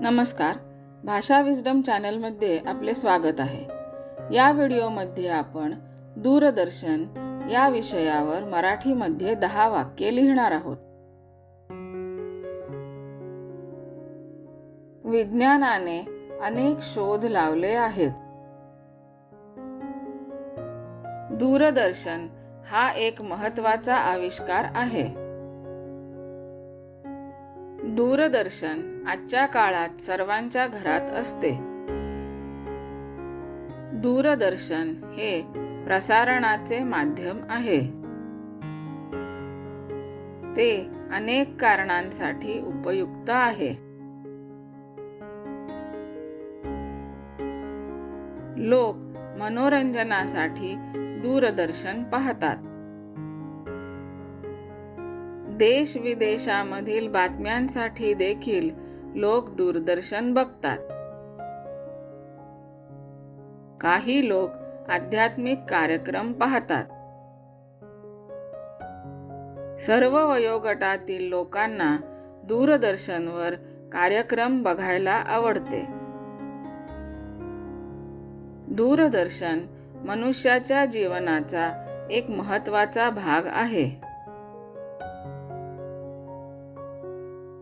नमस्कार. भाषा विजडम चॅनलमध्ये आपले स्वागत आहे. या व्हिडिओमध्ये आपण दूरदर्शन या विषयावर मराठीमध्ये दहा वाक्ये लिहिणार आहोत. विज्ञानाने अनेक शोध लावले आहेत. दूरदर्शन हा एक महत्त्वाचा आविष्कार आहे. दूरदर्शन आजच्या काळात सर्वांच्या घरात असते. दूरदर्शन हे प्रसारणाचे माध्यम आहे. ते अनेक कारणांसाठी उपयुक्त आहे. लोक मनोरंजनासाठी दूरदर्शन पाहतात. देश विदेशामधील बातम्यांसाठी देखील लोक दूरदर्शन बघतात. काही लोक आध्यात्मिक कार्यक्रम पाहतात. सर्व वयोगटातील लोकांना दूरदर्शनवर कार्यक्रम बघायला आवडते. दूरदर्शन मनुष्याच्या जीवनाचा एक महत्त्वाचा भाग आहे.